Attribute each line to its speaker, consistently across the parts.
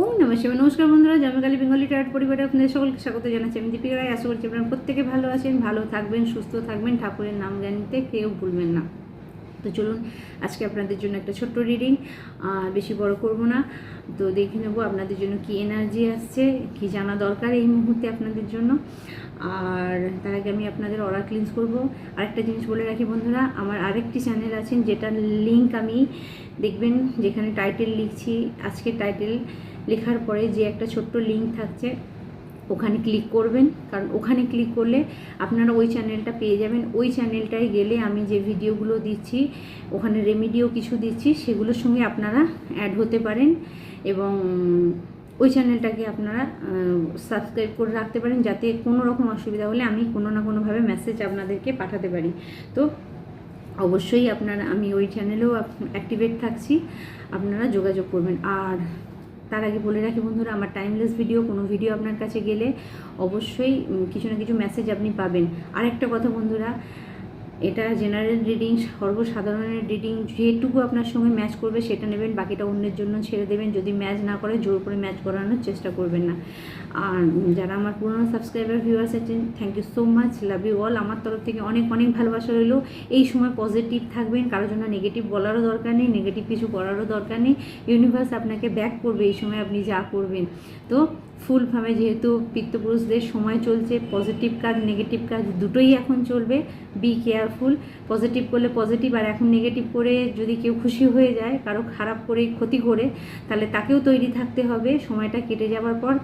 Speaker 1: ওম নমঃ শিবায়। নমস্কার বন্ধুরা জন্মকালী বেঙ্গলি টায়ার পরিবারে আপনাদের সকলকে স্বাগত জানাচ্ছি। আমি দীপিকা রায়, আশা করছি আপনারা প্রত্যেকে ভালো আছেন, ভালো থাকবেন, সুস্থ থাকবেন। ঠাকুরের নাম জ্ঞানীতে কেউ ভুলবেন না। তো চলুন, আজকে আপনাদের জন্য একটা ছোট্ট রিডিং বেশি বড় করব না। তো দেখে নেব আপনাদের জন্য কি এনার্জি আসছে, কি জানা দরকার এই মুহূর্তে আপনাদের জন্য। আর তার আগে আমি আপনাদের অরা ক্লিনস করব। আরেকটা জিনিস বলে রাখি বন্ধুরা, আমার আরেকটি চ্যানেল আছেন, যেটার লিঙ্ক আমি দেখবেন, যেখানে টাইটেল লিখছি। আজকে টাইটেল লেখার পরে যে একটা ছোট্ট লিঙ্ক থাকছে, ওখানে ক্লিক করবেন। কারণ ওখানে ক্লিক করলে আপনারা ওই চ্যানেলটা পেয়ে যাবেন। ওই চ্যানেলটায় গেলে আমি যে ভিডিওগুলো দিচ্ছি, ওখানে রেমিডিও কিছু দিচ্ছি, সেগুলোর সঙ্গে আপনারা অ্যাড হতে পারেন এবং ওই চ্যানেলটাকে আপনারা সাবস্ক্রাইব করে রাখতে পারেন যাতে কোনো রকম অসুবিধা হলে আমি কোনো না কোনোভাবে মেসেজ আপনাদেরকে পাঠাতে পারি। তো অবশ্যই আপনারা, আমি ওই চ্যানেলেও অ্যাক্টিভেট থাকছি, আপনারা যোগাযোগ করবেন। আর তার আগে বলে রাখি বন্ধুরা, আমার টাইমলেস ভিডিও কোনো ভিডিও আপনার কাছে গেলে অবশ্যই কিছু না কিছু মেসেজ আপনি পাবেন। আর একটা কথা বন্ধুরা এটা জেনারেল রিডিং সর্বসাধারণের রিডিং যেটুকু আপনার সঙ্গে ম্যাচ করবে সেটা নেবেন, বাকিটা অন্যের জন্য ছেড়ে দেবেন। যদি ম্যাচ না করে, জোর করে ম্যাচ করানোর চেষ্টা করবেন না। আর যারা আমার পুরনো সাবস্ক্রাইবার ভিউয়ার্স আছেন thank you so much love you all আমার তরফ থেকে অনেক অনেক ভালোবাসা রইল। এই সময় পজিটিভ থাকবেন, কারোর জন্য নেগেটিভ বলারও দরকার নেই নেগেটিভ কিছু করারও দরকার নেই। ইউনিভার্স আপনাকে ব্যাক করবে এই সময় আপনি যা করবেন। তো ফুল ফার্মে যেহেতু পিত্তপুরুষদের সময় চলছে পজিটিভ কাজ নেগেটিভ কাজ দুটোই এখন চলবে। বি কেয়ারফুল পজিটিভ করলে পজিটিভ আর এখন নেগেটিভ করে যদি কেউ খুশি হয়ে যায়, কারও খারাপ করে ক্ষতি করে, তাহলে তাকেও তৈরি থাকতে হবে। সময়টা কেটে যাওয়ার পর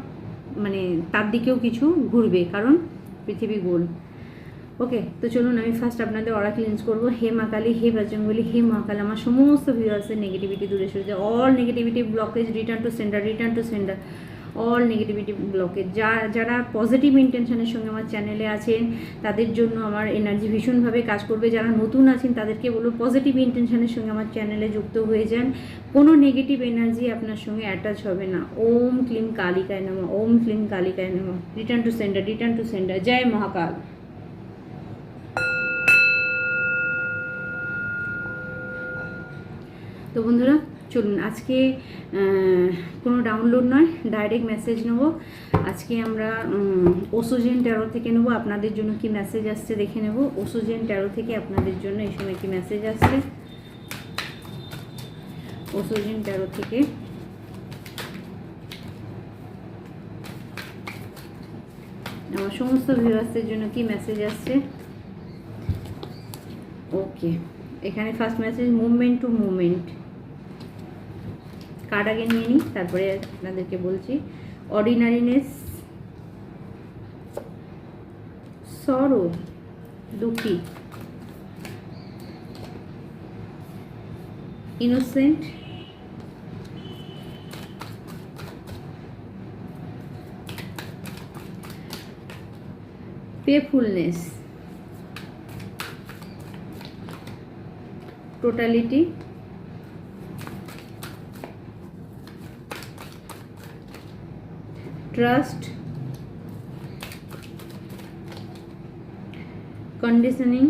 Speaker 1: মানে তার দিকেও কিছু ঘুরবে, কারণ পৃথিবী গোল। ওকে তো চলুন আমি ফার্স্ট আপনাদের অরা ক্লিনস করব। হে মা কালী, হে বজরঙ্গলি হে মা কালী, আমার সমস্ত ভিউয়ার্সের নেগেটিভিটি দূরে সরে যায়। All negativity blockage return to centre return to centre all negativity blockage যা, যারা পজিটিভ ইন্টেনশনের সঙ্গে আমার চ্যানেলে আছেন, তাদের জন্য আমার এনার্জি ভীষণভাবে কাজ করবে। যারা নতুন আছেন, তাদেরকে বলব পজিটিভ ইন্টেনশনের সঙ্গে আমার চ্যানেলে যুক্ত হয়ে যান। কোনো নেগেটিভ এনার্জি আপনার সঙ্গে অ্যাটাচ হবে না। ওম ক্লিম কালিকায় নামা, ওম ক্লিম কালিকায় নামা। Return to centre return to centre জয় মহাকাল। তো বন্ধুরা চলুন, আজকে কোনো ডাউনলোড নয় ডাইরেক্ট মেসেজ নেব। আজকে আমরা ওসোজেন ট্যারো থেকে নেব। আপনাদের জন্য কি মেসেজ আসছে দেখে নেব। ওসোজেন ট্যারো থেকে আপনাদের জন্য এই সময় কি মেসেজ আসছে? ওসোজেন ট্যারো থেকে। আমার সমস্ত ভিউয়ার্সদের জন্য কি মেসেজ আসছে? ওকে এখানে first message movement to movement card আগে নিয়ে নিই তারপরে আপনাদেরকে বলছি। অর্ডিনারিনেস সরো দুঃখী। Innocent playfulness totality trust conditioning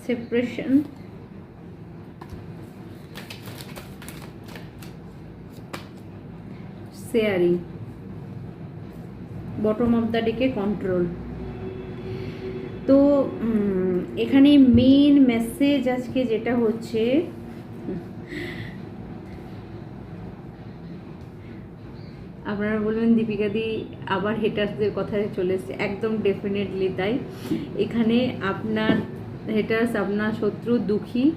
Speaker 1: separation sharing bottom of the ডেকে কন্ট্রোল তো এখানে মেন মেসেজ আজকে যেটা হচ্ছে আপনারা বলবেন দীপিকা দি আবার হেটার্সদের কথায় চলে এসছে। একদম ডেফিনেটলি তাই। এখানে আপনার হেটার্স আপনার শত্রু দুঃখী,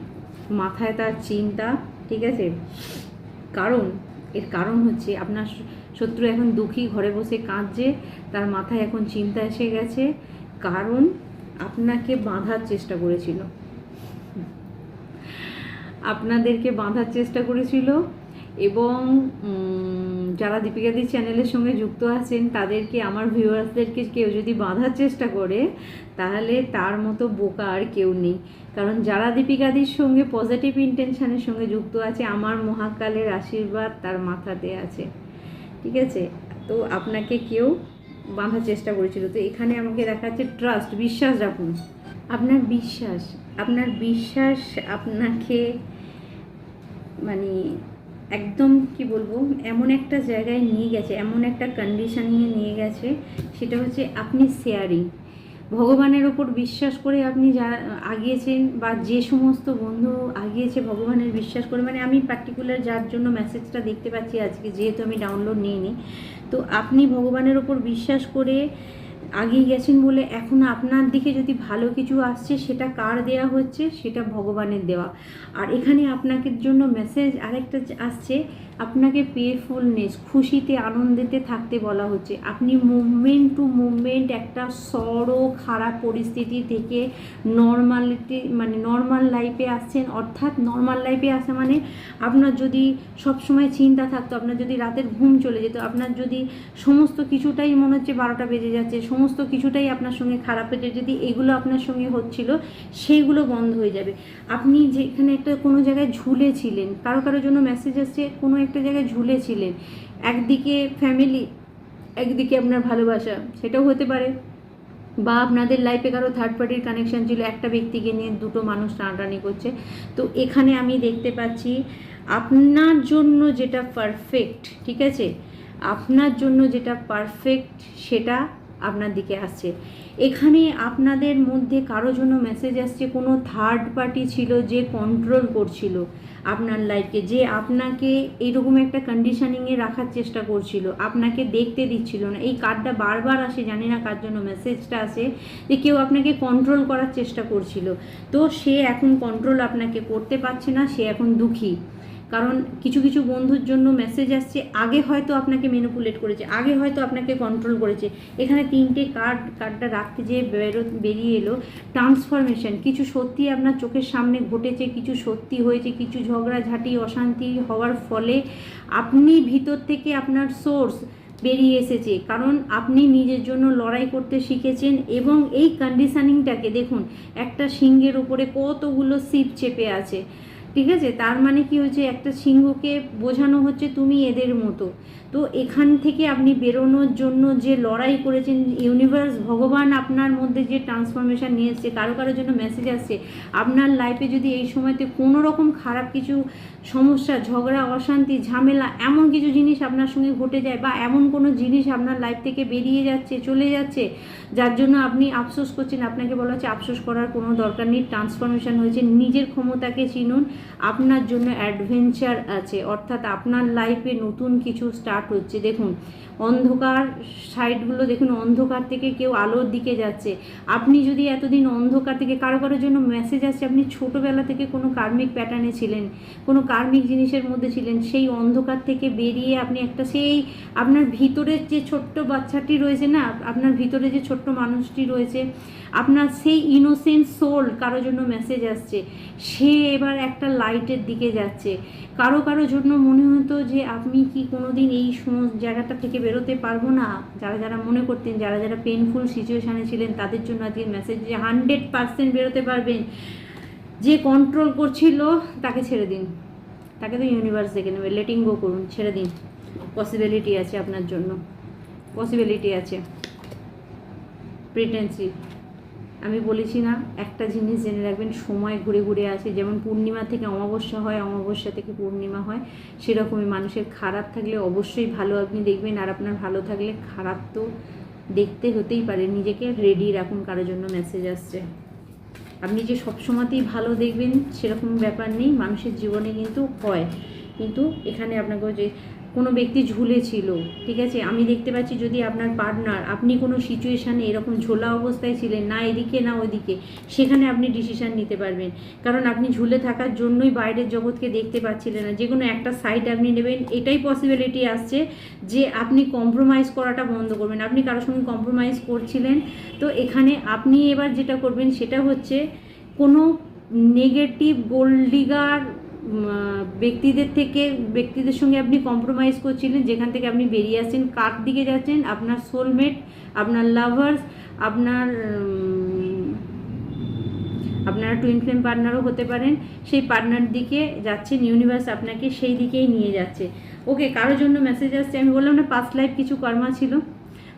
Speaker 1: মাথায় তার চিন্তা, ঠিক আছে? কারণ, এর কারণ হচ্ছে আপনার শত্রু এখন দুঃখী, ঘরে বসে কাঁদছে, তার মাথায় এখন চিন্তা এসে গেছে। কারণ, আপনাকে বাঁধার চেষ্টা করেছিল। আপনাদেরকে বাঁধার চেষ্টা করেছিল। এবং যারা দীপিকাদির চ্যানেলের সঙ্গে যুক্ত আছেন, তাদেরকে, আমার ভিউয়ার্সদেরকে কেউ যদি বাঁধার চেষ্টা করে, তাহলে তার মতো বোকা আর কেউ নেই। কারণ যারা দীপিকাদির সঙ্গে পজিটিভ ইন্টেনশনের সঙ্গে যুক্ত আছে, আমার মহাকালের আশীর্বাদ তার মাথাতে আছে। ঠিক আছে? তো আপনাকে কেউ বাঁধার চেষ্টা করেছিল। তো এখানে আমাকে দেখাচ্ছে ট্রাস্ট বিশ্বাস রাখুন। আপনার বিশ্বাস আপনার বিশ্বাস আপনাকে মানে একদম কি বলব, এমন একটা জায়গায় নিয়ে গেছে, এমন একটা কন্ডিশনিংয়ে নিয়ে গেছে, সেটা হচ্ছে আপনি শেয়ারিং ভগবানের ওপর বিশ্বাস করে আপনি যা আগিয়েছেন বা যে সমস্ত বন্ধু আগিয়েছে ভগবানের বিশ্বাস করে মানে আমি পার্টিকুলার যার জন্য মেসেজটা দেখতে পাচ্ছি আজকে, যেহেতু আমি ডাউনলোড নিইনি, তো আপনি ভগবানের ওপর বিশ্বাস করে আগিয়ে গেছেন বলে এখন আপনার দিকে যদি ভালো কিছু আসছে, সেটা কার দেয়া হচ্ছে? সেটা ভগবানের দেওয়া। আর এখানে আপনাকে জন্য মেসেজ আরেকটা আসছে, আপনাকে পেফুলনেস খুশিতে, আনন্দেতে থাকতে বলা হচ্ছে। আপনি মুভমেন্ট টু মুভমেন্ট একটা সড়ো খারাপ পরিস্থিতি থেকে নর্মালিটি মানে নর্মাল লাইফে আসছেন। অর্থাৎ নর্মাল লাইফে আসা মানে আপনার যদি সবসময় চিন্তা থাকতো, আপনার যদি রাতের ঘুম চলে যেত, আপনার যদি সমস্ত কিছুটাই মনে হচ্ছে বারোটা বেজে যাচ্ছে সমস্ত কিছুটাই আপনার সঙ্গে খারাপ হয়েছে যদি এগুলো আপনার সঙ্গে হচ্ছিল, সেইগুলো বন্ধ হয়ে যাবে। আপনি যেখানে একটা কোনো জায়গায় ঝুলেছিলেন, কারও কারোর জন্য মেসেজ আসছে, কোনো একটা জায়গায় ঝুলেছিলেন। একদিকে ফ্যামিলি একদিকে আপনার ভালোবাসা, সেটাও হতে পারে। বা আপনাদের লাইফে কারও থার্ড পার্টির কানেকশান ছিল, একটা ব্যক্তিকে নিয়ে দুটো মানুষ টানাটানি করছে। তো এখানে আমি দেখতে পাচ্ছি, আপনার জন্য যেটা পারফেক্ট ঠিক আছে? আপনার জন্য যেটা পারফেক্ট সেটা আপনার দিকে আসছে। এখানে আপনাদের মধ্যে কারও জন্য মেসেজ আসছে, কোনো থার্ড পার্টি ছিল যে কন্ট্রোল করছিল আপনার লাইফকে যে আপনাকে এইরকম একটা কন্ডিশনিংয়ে রাখার চেষ্টা করছিল, আপনাকে দেখতে দিচ্ছিল না। এই কার্ডটা বারবার আসে, জানি না কার জন্য মেসেজটা আসে, যে কেউ আপনাকে কন্ট্রোল করার চেষ্টা করছিল। তো সে এখন কন্ট্রোল আপনাকে করতে পারছে না, সে এখন দুঃখী। কারণ কিছু কিছু বন্ধুর জন্য মেসেজ আসছে, আগে হয়তো আপনাকে মেনুপুলেট করেছে, আগে হয়তো আপনাকে কন্ট্রোল করেছে। এখানে তিনটে কার্ড কার্ডটা রাখতে যেয়ে বেরো, বেরিয়ে এলো। ট্রান্সফরমেশন কিছু সত্যি আপনার চোখের সামনে ঘটেছে, কিছু সত্যি হয়েছে, কিছু ঝগড়াঝাটি, অশান্তি হওয়ার ফলে আপনি ভিতর থেকে আপনার সোর্স বেরিয়ে এসেছে। কারণ আপনি নিজের জন্য লড়াই করতে শিখেছেন এবং এই কন্ডিশনিংটাকে দেখুন, একটা সিংহের উপরে কতগুলো সিপ চেপে আছে। ঠিক আছে? তার মানে কি হচ্ছে একটা সিংহকে বোঝানো হচ্ছে তুমি এদের মতো। তো এখান থেকে আপনি বেরোনোর জন্য যে লড়াই করেছেন ইউনিভার্স ভগবান আপনার মধ্যে যে ট্রান্সফরমেশান নিয়ে এসছে, কারও কারোর জন্য মেসেজ আসছে, আপনার লাইফে যদি এই সময়তে কোনো রকম খারাপ কিছু সমস্যা, ঝগড়া, অশান্তি, ঝামেলা, এমন কিছু জিনিস আপনার সঙ্গে ঘটে যায় বা এমন কোনো জিনিস আপনার লাইফ থেকে বেরিয়ে যাচ্ছে, চলে যাচ্ছে, যার জন্য আপনি আফসোস করছেন। আপনাকে বলা হচ্ছে আফসোস করার কোনো দরকার নেই। ট্রান্সফরমেশন হয়েছে। নিজের ক্ষমতাকে চিনুন। আপনার জন্য অ্যাডভেঞ্চার আছে। অর্থাৎ আপনার লাইফে নতুন কিছু স্টার্ট হচ্ছে। দেখুন, অন্ধকার সাইডগুলো দেখুন। অন্ধকার থেকে কেউ আলোর দিকে যাচ্ছে। আপনি যদি এতদিন অন্ধকার থেকে, কারও কারোর জন্য মেসেজ আসছে। আপনি ছোটোবেলা থেকে কোনো কার্মিক প্যাটার্নে ছিলেন। কোনো কার্মিক জিনিসের মধ্যে ছিলেন, সেই অন্ধকার থেকে বেরিয়ে আপনি একটা সেই আপনার ভিতরের যে ছোট্ট বাচ্চাটি রয়েছে না, আপনার ভিতরে যে ছোট্ট মানুষটি রয়েছে, আপনার সেই ইনোসেন্ট সোল কারোর জন্য মেসেজ আসছে, সে এবার একটা লাইটের দিকে যাচ্ছে। কারও কারও জন্য মনে হতো যে আপনি কি কোনোদিন এই সমস্ত জায়গাটা থেকে বেরোতে পারব না। যারা যারা মনে করতেন, যারা যারা পেনফুল সিচুয়েশানে ছিলেন, তাদের জন্য আজকে মেসেজ যে হান্ড্রেড পারসেন্ট বেরোতে পারবেন। যে কন্ট্রোল করছিল, তাকে ছেড়ে দিন। তাকে তো ইউনিভার্স দেখে নেবে। লেটিং গো করুন, ছেড়ে দিন। পসিবিলিটি আছে আপনার জন্য। পসিবিলিটি আছে। প্রিটেন্সি আমি বলেছি না, একটা জিনিস জেনে রাখবেন, সময় ঘুরে ঘুরে আসে। যেমন পূর্ণিমা থেকে অমাবস্যা হয়, অমাবস্যা থেকে পূর্ণিমা হয়, সেরকমই মানুষের খারাপ থাকলে অবশ্যই ভালো আপনি দেখবেন, আর আপনার ভালো থাকলে খারাপ তো দেখতে হতেই পারে। নিজেকে রেডি রাখুন, কারোর জন্য মেসেজ আসছে। আপনি যে সবসময়তেই ভালো দেখবেন সেরকম ব্যাপার নেই, মানুষের জীবনে কিন্তু হয়। কিন্তু এখানে আপনাকে যে কোনো ব্যক্তি ঝুলে ছিল ঠিক আছে? আমি দেখতে পাচ্ছি যদি আপনার পার্টনার আপনি কোনো সিচুয়েশানে এরকম ঝোলা অবস্থায় ছিলেন, না এদিকে, না ওদিকে সেখানে আপনি ডিসিশান নিতে পারবেন। কারণ আপনি ঝুলে থাকার জন্যই বাইরের জগৎকে দেখতে পাচ্ছিলেন না। যে কোনো একটা সাইড আপনি নেবেন, এটাই পসিবিলিটি আসছে যে আপনি কম্প্রোমাইজ করাটা বন্ধ করবেন। আপনি কারোর সঙ্গে কম্প্রোমাইজ করছিলেন, তো এখানে আপনি এবার যেটা করবেন সেটা হচ্ছে কোনো নেগেটিভ গোল্ডিগার ব্যক্তিদের থেকে, ব্যক্তিদের সঙ্গে আপনি কম্প্রোমাইজ করছিলেন, যেখান থেকে আপনি বেরিয়ে আসছেন, কার দিকে যাচ্ছেন? আপনার সোলমেট আপনার লাভার্স আপনার আপনারা টুইন ফ্লেম পার্টনারও হতে পারেন, সেই পার্টনার দিকে যাচ্ছেন ইউনিভার্স আপনাকে সেই দিকেই নিয়ে যাচ্ছে। ওকে কারোর জন্য মেসেজ আসছে, আমি বললাম না পাস্ট লাইফ কিছু কর্মা ছিল?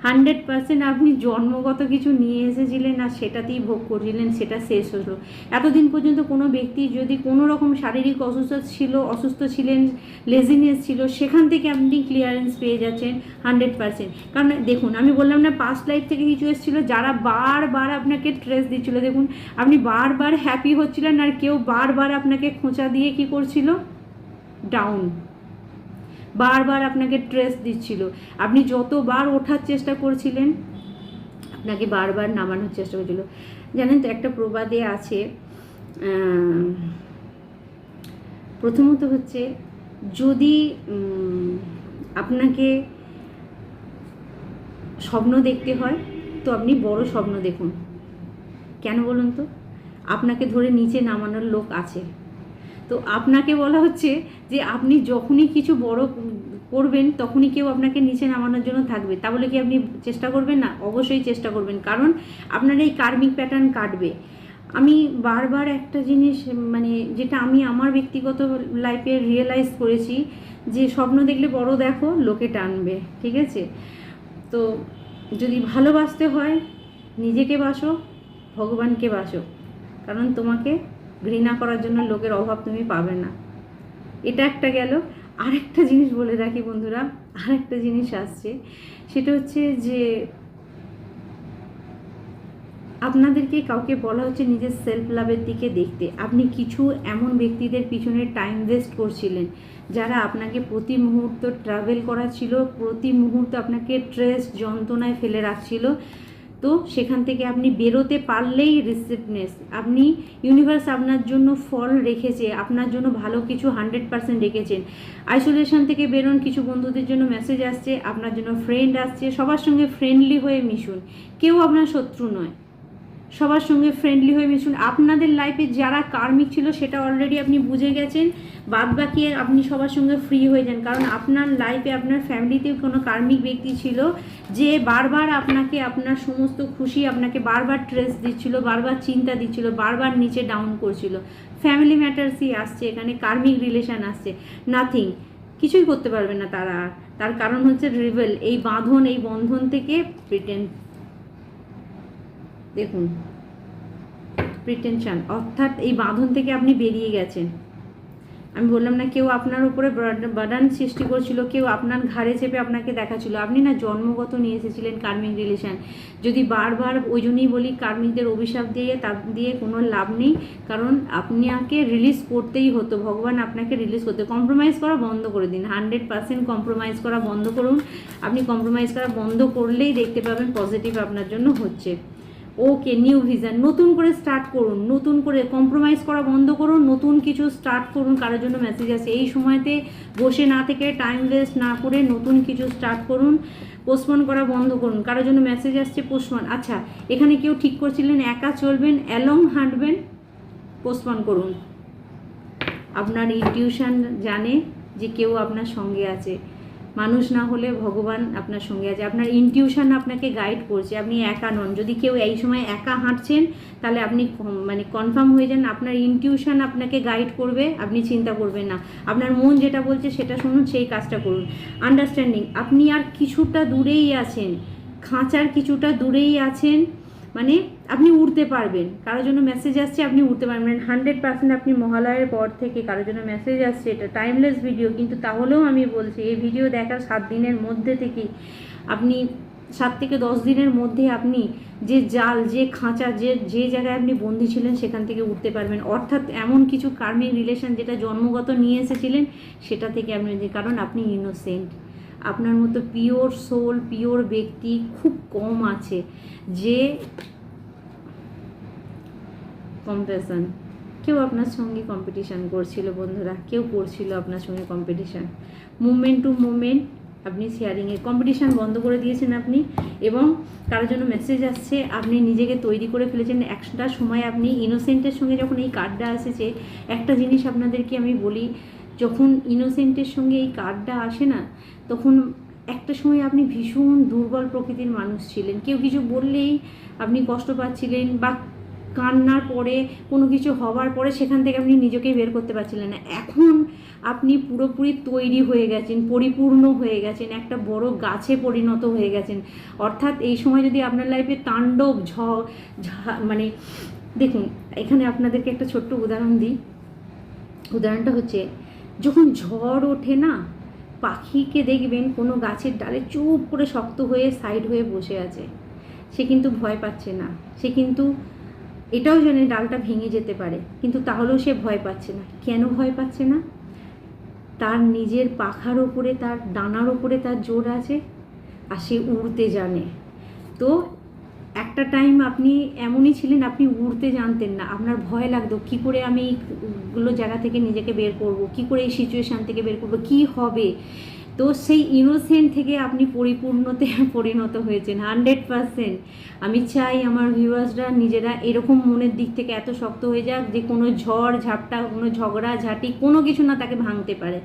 Speaker 1: হান্ড্রেড পার্সেন্ট আপনি জন্মগত কিছু নিয়ে এসেছিলেন আর সেটাতেই ভোগ করছিলেন, সেটা শেষ হলো। এতদিন পর্যন্ত কোনো ব্যক্তি যদি কোনো রকম শারীরিক অসুস্থ ছিল, অসুস্থ ছিলেন লেজিনেস ছিল, সেখান থেকে আপনি ক্লিয়ারেন্স পেয়ে যাচ্ছেন হান্ড্রেড পার্সেন্ট। কারণ দেখুন, আমি বললাম না পাস্ট লাইফ থেকে কিছু এসেছিল, যারা বারবার আপনাকে ট্রেস দিচ্ছিল। দেখুন, আপনি বারবার হ্যাপি হচ্ছিলেন আর কেউ বারবার আপনাকে খোঁচা দিয়ে কি করছিল? ডাউন বারবার আপনাকে ট্রেস দিচ্ছিল। আপনি যতবার ওঠার চেষ্টা করছিলেন, আপনাকে বারবার নামানোর চেষ্টা করছিল। জানেন তো, একটা প্রবাদে আছে প্রথমত হচ্ছে যদি আপনাকে স্বপ্ন দেখতে হয়, তো আপনি বড় স্বপ্ন দেখুন। কেন বলুন তো? আপনাকে ধরে নিচে নামানোর লোক আছে। তো আপনাকে বলা হচ্ছে যে আপনি যখনই কিছু বড় করবেন, তখনই কেউ আপনাকে নিচে নামানোর জন্য থাকবে। তাহলে কি আপনি চেষ্টা করবেন না? অবশ্যই চেষ্টা করবেন। কারণ আপনার এই কার্মিক প্যাটার্ন কাটবে। আমি বারবার একটা জিনিস মানে যেটা আমি আমার ব্যক্তিগত লাইফে রিয়েলাইজ করেছি যে স্বপ্ন দেখলে বড় দেখো, লোকে টানবে। ঠিক আছে? তো যদি ভালোবাসতে হয়, নিজেকে বাসো, ভগবানকে বাসো। কারণ তোমাকে ঘৃণা করার জন্য লোকের অভাব তুমি পাবে না। এটা একটা গেল। আরেকটা জিনিস বলে রাখি বন্ধুরা, আরেকটা জিনিস আসছে। সেটা হচ্ছে যে আপনাদেরকে কাউকে বলা হচ্ছে নিজের সেলফ লাভের দিকে দেখতে। আপনি কিছু এমন ব্যক্তিদের পিছনে টাইম ওয়েস্ট করছিলেন, যারা আপনাকে প্রতি মুহূর্ত ট্রাভেল করা ছিল, প্রতি মুহূর্ত আপনাকে স্ট্রেস যন্ত্রণায় ফেলে রাখছিল। তো সেখান থেকে আপনি বেরোতে পারলেই রিসিভনেস আপনি ইউনিভার্স আপনার জন্য ফল রেখেছে, আপনার জন্য ভালো কিছু হান্ড্রেড পারসেন্ট রেখেছেন। আইসোলেশন থেকে বেরোন, কিছু বন্ধুদের জন্য মেসেজ আসছে, আপনার জন্য ফ্রেন্ড আসছে, সবার সঙ্গে ফ্রেন্ডলি হয়ে মিশুন। কেউ আপনার শত্রু নয়। সবার সঙ্গে ফ্রেন্ডলি হয়ে মিশুন। আপনাদের লাইফে যারা কার্মিক ছিল, সেটা অলরেডি আপনি বুঝে গেছেন। বাদ বাকি আপনি সবার সঙ্গে ফ্রি হয়ে যান। কারণ আপনার লাইফে আপনার ফ্যামিলিতে কোনো কার্মিক ব্যক্তি ছিল যে বারবার আপনাকে, আপনার সমস্ত খুশি আপনাকে বারবার ট্রেস দিচ্ছিল, বারবার চিন্তা দিচ্ছিল, বারবার নিচে ডাউন করছিল। ফ্যামিলি ম্যাটার্সই আসছে, এখানে কার্মিক রিলেশন আসছে। নাথিং কিছুই করতে পারবে না তারা। আর তার কারণ হচ্ছে রিভেল এই বাঁধন, এই বন্ধন থেকে প্রিটেন্ড দেখুন প্রিটেনশন অর্থাৎ এই বাঁধন থেকে আপনি বেরিয়ে গেছেন। আমি বললাম না, কেউ আপনার উপরে বার্ডান সৃষ্টি করছিল, কেউ আপনার ঘাড়ে চেপে আপনাকে দেখাচ্ছিল। আপনি না জন্মগত নিয়ে এসেছিলেন কার্মিক রিলেশন যদি বারবার ওই জন্যই বলি কার্মিকদের অভিশাপ দিয়ে তার দিয়ে কোনো লাভ নেই, কারণ আপনাকে রিলিজ করতেই হতো। ভগবান আপনাকে রিলিজ করতে কম্প্রোমাইজ করা বন্ধ করে দিন। হান্ড্রেড পার্সেন্ট কম্প্রোমাইজ করা বন্ধ করুন। আপনি কম্প্রোমাইজ করা বন্ধ করলেই দেখতে পাবেন পজিটিভ আপনার জন্য হচ্ছে। ওকে নিউ ভিজন নতুন করে স্টার্ট করুন, নতুন করে কম্প্রোমাইজ করা বন্ধ করুন, নতুন কিছু স্টার্ট করুন, কারোর জন্য মেসেজ আছে এই সময়তে বসে না থেকে টাইম ওয়েস্ট না করে নতুন কিছু স্টার্ট করুন পোস্টপন করা বন্ধ করুন, কারোর জন্য মেসেজ আসছে পোস্টপন আচ্ছা এখানে কেউ ঠিক করছিলেন, একা চলবেন অ্যালং হাঁটবেন পোস্টপন করুন। আপনার ইনটিউশন জানে যে কেউ আপনার সঙ্গে আছে। মানুষ না হলে ভগবান আপনার সঙ্গে আছে। আপনার ইনটিউশন আপনাকে গাইড করছে, আপনি একা নন। যদি কেউ এই সময় একা হাঁটছেন, তাহলে আপনি মানে কনফার্ম হয়ে যান, আপনার ইনটিউশন আপনাকে গাইড করবে, আপনি চিন্তা করবেন না। আপনার মন যেটা বলছে সেটা শুনুন, সেই কাজটা করুন। আন্ডারস্ট্যান্ডিং আপনি আর কিছুটা দূরেই আছেন, খাঁচার কিছুটা দূরেই আছেন মানে আপনি উড়তে পারবেন। কারোর জন্য মেসেজ আসছে, আপনি উড়তে পারবেন। হান্ড্রেড পার্সেন্ট আপনি মহালয়ের পর থেকে কারোর জন্য মেসেজ আসছে, এটা টাইমলেস ভিডিও কিন্তু তাহলেও আমি বলছি, এই ভিডিও দেখার সাত দিনের মধ্যে থেকে আপনি, সাত থেকে দশ দিনের মধ্যে আপনি যে জাল, যে খাঁচা, যে যে জায়গায় আপনি বন্দি ছিলেন, সেখান থেকে উঠতে পারবেন। অর্থাৎ এমন কিছু কার্মিক রিলেশন যেটা জন্মগত নিয়ে এসেছিলেন, সেটা থেকে আপনি, কারণ আপনি ইনোসেন্ট আপনার মতো পিওর সোল পিওর ব্যক্তি খুব কম আছে যে কম্পারিজন কেউ আপনার সঙ্গে কম্পিটিশান করছিল বন্ধুরা, কেউ করছিল আপনার সঙ্গে কম্পিটিশান মুভমেন্ট টু মুভমেন্ট আপনি শেয়ারিংয়ে কম্পিটিশান বন্ধ করে দিয়েছেন আপনি এবং কারোর জন্য মেসেজ আসছে, আপনি নিজেকে তৈরি করে ফেলেছেন। একটা সময় আপনি ইনোসেন্টের সঙ্গে যখন এই কার্ডটা এসেছে একটা জিনিস আপনাদেরকে আমি বলি যখন ইনোসেন্টের সঙ্গে এই কার্ডটা আসে না, তখন একটা সময় আপনি ভীষণ দুর্বল প্রকৃতির মানুষ ছিলেন। কেউ কিছু বললেই আপনি কষ্ট পাচ্ছিলেন বা কান্নার পরে কোনো কিছু হওয়ার পরে সেখান থেকে আপনি নিজেকে বের করতে পারছিলেন না। এখন আপনি পুরোপুরি তৈরি হয়ে গেছেন, পরিপূর্ণ হয়ে গেছেন, একটা বড় গাছে পরিণত হয়ে গেছেন। অর্থাৎ এই সময় যদি আপনার লাইফে তাণ্ডব ঝ মানে দেখুন, এখানে আপনাদেরকে একটা ছোট্ট উদাহরণ দিই। উদাহরণটা হচ্ছে যখন ঝড় ওঠে না, পাখিকে দেখবেন কোনো গাছের ডালে চুপ করে শক্ত হয়ে সাইড হয়ে বসে আছে। সে কিন্তু ভয় পাচ্ছে না। সে কিন্তু এটাও জানে ডালটা ভেঙে যেতে পারে, কিন্তু তাহলেও সে ভয় পাচ্ছে না। কেন ভয় পাচ্ছে না? তার নিজের পাখার ওপরে, তার ডানার ওপরে তার জোর আছে, আর সে উড়তে জানে। তো একটা টাইম আপনি এমনই ছিলেন, আপনি উড়তে জানতেন না। আপনার ভয় লাগতো, কি করে আমি এইগুলো জায়গা থেকে নিজেকে বের করব? কি করে এই সিচুয়েশান থেকে বের করব? কি হবে? তো সেই ইনোসেন্ট থেকে আপনি পরিপূর্ণতে পরিণত হয়েছেন হান্ড্রেড পারসেন্ট আমি চাই আমার ভিউয়ার্সরা নিজেরা এরকম মনের দিক থেকে এত শক্ত হয়ে যাক যে কোনো ঝড়, ঝাপটা, কোনো ঝগড়া, ঝাঁটি, কোনো কিছু না তাকে ভাঙতে পারে।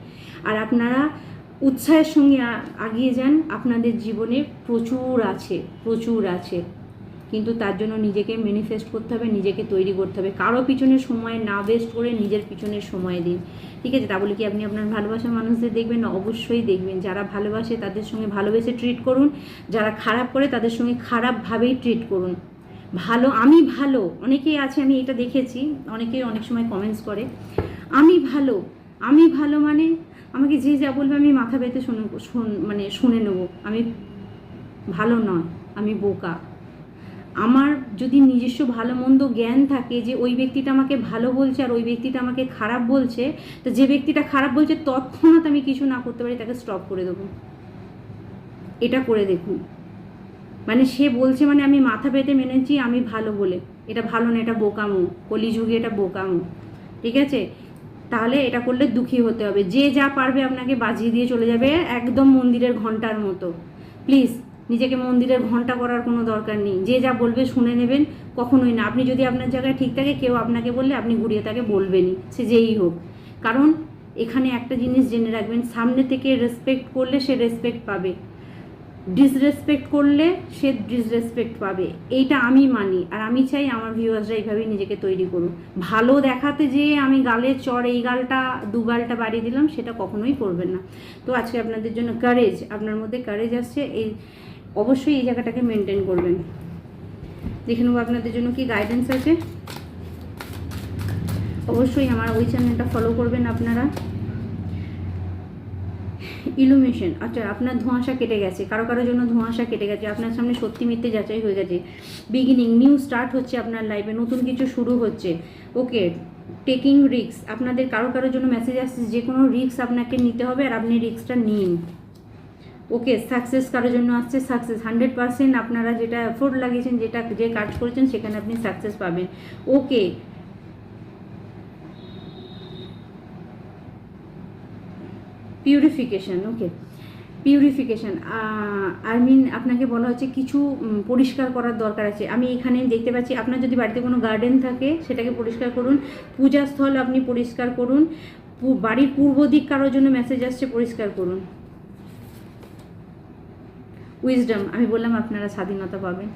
Speaker 1: আর আপনারা উৎসাহের সঙ্গে আগিয়ে যান, আপনাদের জীবনে প্রচুর আছে প্রচুর আছে। কিন্তু তার জন্য নিজেকে ম্যানিফেস্ট করতে হবে, নিজেকে তৈরি করতে হবে। কারও পিছনে সময় না ওয়েস্ট করে নিজের পিছনে সময় দিন। ঠিক আছে? তা বলে কি আপনি আপনার ভালোবাসার মানুষদের দেখবেন? অবশ্যই দেখবেন। যারা ভালোবাসে তাদের সঙ্গে ভালোবেসে ট্রিট করুন। যারা খারাপ করে তাদের সঙ্গে খারাপভাবেই ট্রিট করুন। ভালো, আমি ভালো। অনেকেই আছে, আমি এটা দেখেছি। অনেকেই অনেক সময় কমেন্টস করে। আমি ভালো। আমি ভালো মানে? আমাকে যে যা বলবে আমি মাথা শুনে, শুন- মানে শুনে নেব। আমি ভালো নয়, আমি বোকা। আমার যদি নিজস্ব ভালো মন্দ জ্ঞান থাকে যে ওই ব্যক্তিটা আমাকে ভালো বলছে আর ওই ব্যক্তিটা আমাকে খারাপ বলছে, তো যে ব্যক্তিটা খারাপ বলছে তৎক্ষণাৎ আমি কিছু না করতে পারি, তাকে স্টপ করে দেবো। এটা করে দেখুন। মানে সে বলছে মানে আমি মাথা পেতে মেনেছি, আমি ভালো বলে। এটা ভালো না, এটা বোকামো। কলিযুগে এটা বোকামো। ঠিক আছে? তাহলে এটা করলে দুঃখী হতে হবে। যে যা পারবে আপনাকে বাজিয়ে দিয়ে চলে যাবে একদম মন্দিরের ঘণ্টার মতো। প্লিজ নিজেকে মন্দিরের ঘণ্টা করার কোনো দরকার নেই। যে যা বলবে শুনে নেবেন, কখনোই না। আপনি যদি আপনার জায়গায় ঠিক থাকে, কেউ আপনাকে বললে আপনি ঘুরিয়ে তাকে বলবেনই, সে যেই হোক। কারণ এখানে একটা জিনিস জেনে রাখবেন, সামনে থেকে রেসপেক্ট করলে সে রেসপেক্ট পাবে। ডিসরেসপেক্ট করলে সে ডিসরেসপেক্ট পাবে। এইটা আমি মানি, আর আমি চাই আমার ভিউয়ার্সরা এইভাবেই নিজেকে তৈরি করুন ভালো দেখাতে যে আমি গালে চড় এই গালটা, দু গালটা বাড়িয়ে দিলাম, সেটা কখনোই করবেন না। তো আজকে আপনাদের জন্য কারেজ আপনার মধ্যে কারেজ আসছে। এই অবশ্যই এই জায়গাটাকে মেনটেন করবেন। দেখে নেব আপনাদের জন্য কি গাইডেন্স আছে। অবশ্যই আমার ওই চ্যানেলটা ফলো করবেন আপনারা। ইলুমিনেশন আচ্ছা আপনার ধোঁয়াশা কেটে গেছে। কারও কারোর জন্য ধোঁয়াশা কেটে গেছে। আপনার সামনে সত্যি মিথ্যে যাচাই হয়ে গেছে। বিগিনিং নিউ স্টার্ট হচ্ছে আপনার লাইফে নতুন কিছু শুরু হচ্ছে। ওকে টেকিং রিক্স আপনাদের কারও কারোর জন্য মেসেজ আসছে যে কোনো রিস্ক আপনাকে নিতে হবে আর আপনি রিক্সটা নিন। ওকে সাকসেস কারোর জন্য আসছে সাকসেস হান্ড্রেড পার্সেন্ট আপনারা যেটা এফোর্ট লাগিয়েছেন, যেটা যে কাজ করেছেন, সেখানে আপনি সাকসেস পাবেন। Okay. Purification okay purification I mean আপনাকে বলা হচ্ছে কিছু পরিষ্কার করার দরকার আছে। আমি এখানে দেখতে পাচ্ছি, আপনার যদি বাড়িতে কোনো গার্ডেন থাকে, সেটাকে পরিষ্কার করুন। পূজাস্থল আপনি পরিষ্কার করুন। বাড়ির পূর্ব দিক কারোর জন্য মেসেজ আসছে, পরিষ্কার করুন। উইজডম আমি বললাম আপনারা স্বাধীনতা পাবেন।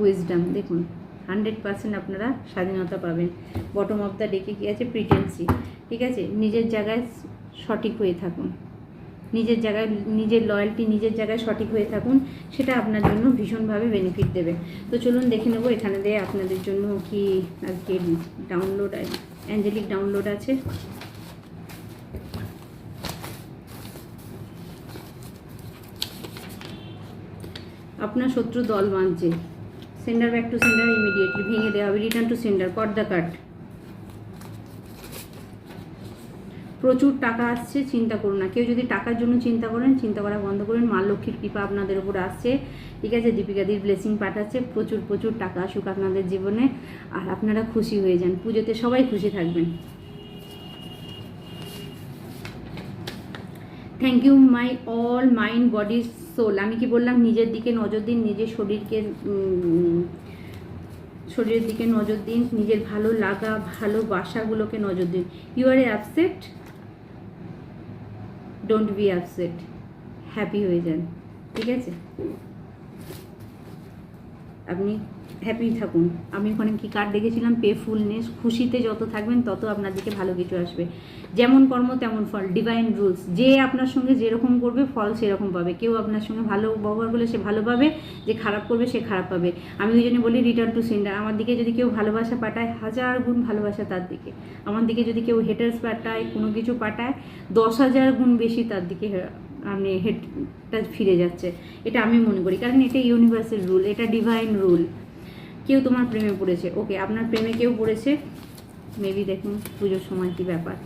Speaker 1: উইজডম দেখুন হান্ড্রেড পার্সেন্ট আপনারা স্বাধীনতা পাবেন। বটম অফ দ্য ডেকে কী আছে? প্রিটেন্সি ঠিক আছে? নিজের জায়গায় সঠিক হয়ে থাকুন। নিজের জায়গায়, নিজের লয়্যালটি নিজের জায়গায় সঠিক হয়ে থাকুন, সেটা আপনার জন্য ভীষণভাবে বেনিফিট দেবে। তো চলুন দেখে নেব এখানে দিয়ে আপনাদের জন্য কি আজকে ডাউনলোড অ্যাঞ্জেলিক ডাউনলোড আছে। আপনার শত্রু দল বাঁধছে। Sender back to sender immediately ভেঙে দেওয়া হবে। Return to sender the cut প্রচুর টাকা আসছে, চিন্তা করুন না। কেউ যদি টাকার জন্য চিন্তা করেন, চিন্তা করা বন্ধ করুন। মা লক্ষ্মীর কৃপা আপনাদের উপর আসছে। ঠিক আছে দীপিকাদির ব্লেসিং পাঠাচ্ছে। প্রচুর প্রচুর টাকা আসুক আপনাদের জীবনে। আর আপনারা খুশি হয়ে যান। পুজোতে সবাই খুশি থাকবেন। Thank you my all mind body soul আমি কি বললাম, নিজের দিকে নজর দিন, নিজের শরীরকে শরীরের দিকে নজর দিন, নিজের ভালো লাগা ভালোবাসাগুলোকে নজর দিন। You are upset don't be upset happy হয়ে যান, ঠিক আছে? আপনি হ্যাপি থাকুন। আমি ওখানে কি কার্ড দেখেছিলাম? Playfulness. খুশিতে যত থাকবেন, তত আপনার দিকে ভালো কিছু আসবে। যেমন কর্ম, তেমন ফল। ডিভাইন রুলস যে আপনার সঙ্গে যেরকম করবে, ফল সেরকম পাবে। কেউ আপনার সঙ্গে ভালো ব্যবহার করলে সে ভালো পাবে, যে খারাপ করবে, সে খারাপ পাবে। আমি ওই জন্য বলি রিটার্ন টু সেন্ডার আমার দিকে যদি কেউ ভালোবাসা পাঠায়, হাজার গুণ ভালোবাসা তার দিকে। আমার দিকে যদি কেউ হেটার্স পাঠায়, কোনো কিছু পাঠায়, দশ হাজার গুণ বেশি তার দিকে হে- মানে হেডটা ফিরে যাচ্ছে। এটা আমি মনে করি। কারণ এটা ইউনিভার্সাল রুল এটা ডিভাইন রুল কেউ তোমার প্রেমে পড়েছে। ওকে, আপনার প্রেমে কেউ পড়েছে? মেবি দেখুন, পুজোর সময় কি ব্যাপার।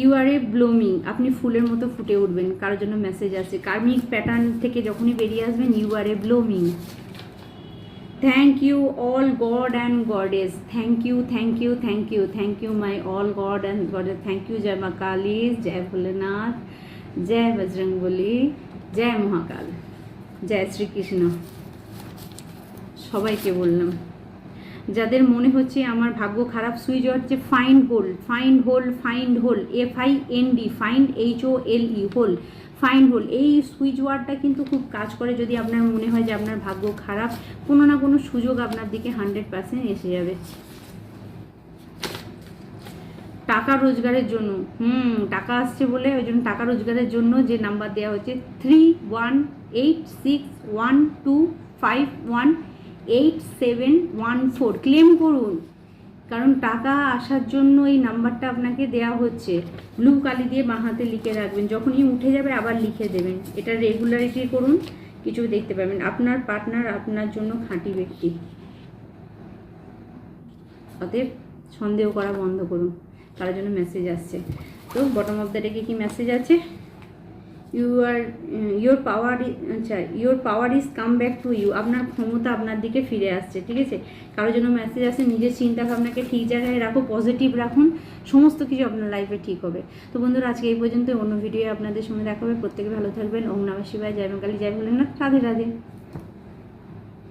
Speaker 1: ইউ আর এ ব্লোমিং আপনি ফুলের মতো ফুটে উঠবেন, কারোর জন্য মেসেজ আছে কার্মিক প্যাটার্ন থেকে যখনই বেরিয়ে আসবেন you are a blooming thank you all god and goddess thank you thank you thank you thank you my all god and goddess thank you জয় মা কালী জয় ভোলেনাথ জয় বজরংবলী জয় মহাকাল জয় শ্রীকৃষ্ণ। সবাইকে বললাম, যাদের মনে হচ্ছে আমার ভাগ্য খারাপ, সুইচ হচ্ছে find hole find hole find hole F I N D find H O L E hole find hole এই সুইচ ওয়ার্ডটা কিন্তু খুব কাজ করে যদি আপনার মনে হয় যে আপনার ভাগ্য খারাপ, কোনো না কোনো সুযোগ আপনার দিকে হান্ড্রেড পার্সেন্ট এসে যাবে। টাকা রোজগারের জন্য। হুম, টাকা আসছে বলে ওই জন্য টাকা রোজগারের জন্য যে নাম্বার দেওয়া হচ্ছে three one eight six one two five one eight seven one four claim করুন। কারণ টাকা আসার জন্য এই নাম্বারটা আপনাকে দেওয়া হচ্ছে। ব্লু কালি দিয়ে বাঁ হাতে লিখে রাখবেন। যখনই উঠে যাবে আবার লিখে দেবেন। এটা রেগুলারিটি করুন। কিছু দেখতে পাবেন। আপনার পার্টনার আপনার জন্য খাঁটি ব্যক্তি। অতএব সন্দেহ করা বন্ধ করুন। তার জন্য মেসেজ আসছে। তো বটম অফ দ্য ডেকে কি মেসেজ আছে? ইউ আর ইউর পাওয়ার আচ্ছা your power is come back to you আপনার ক্ষমতা আপনার দিকে ফিরে আসছে, ঠিক আছে? কারোর জন্য মেসেজ আসে নিজের চিন্তা ভাবনাকে ঠিক জায়গায় রাখো পজিটিভ রাখুন, সমস্ত কিছু আপনার লাইফে ঠিক হবে। তো বন্ধুরা, আজকে এই পর্যন্ত অন্য ভিডিও আপনাদের সঙ্গে দেখা হবে। প্রত্যেকে ভালো থাকবেন। ওম শিবায়। জয় কালী জয় ভোলেনাথ। রাধে রাধে।